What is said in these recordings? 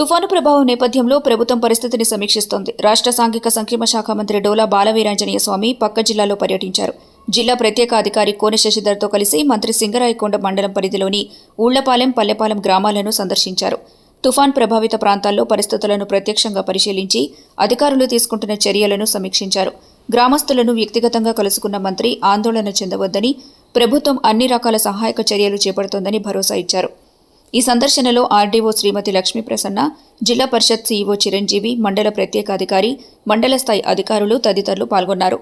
తుఫాను ప్రభావం నేపథ్యంలో ప్రభుత్వం పరిస్థితిని సమీక్షిస్తోంది. రాష్ట్ర సాంఘిక సంక్షేమ శాఖ మంత్రి డోలా బాలవీరాంజనేయ స్వామి పక్క జిల్లాలో పర్యటించారు. జిల్లా ప్రత్యేక అధికారి కోన శశిధర్తో కలిసి మంత్రి సింగరాయకొండ మండలం పరిధిలోని ఊళ్ళపాలెం పల్లెపాలెం గ్రామాలను సందర్శించారు. తుఫాన్ ప్రభావిత ప్రాంతాల్లో పరిస్థితులను ప్రత్యక్షంగా పరిశీలించి అధికారులు తీసుకుంటున్న చర్యలను సమీక్షించారు. గ్రామస్తులను వ్యక్తిగతంగా కలుసుకున్న మంత్రి ఆందోళన చెందవద్దని ప్రభుత్వం అన్ని రకాల సహాయక చర్యలు చేపడుతోందని భరోసా ఇచ్చారు. ఈ సందర్శనలో ఆర్డీఓ శ్రీమతి లక్ష్మీ ప్రసన్న జిల్లా పరిషత్ సీఈఓ చిరంజీవి మండల ప్రత్యేక అధికారి మండల స్థాయి అధికారులు తదితరులు పాల్గొన్నారు.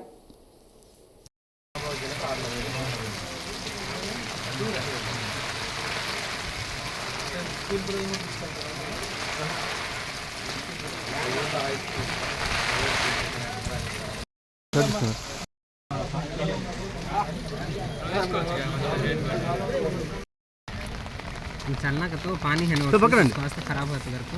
चलना का तो पानी है ना तो पकड़ो ना। स्वास्थ्य खराब होता घर को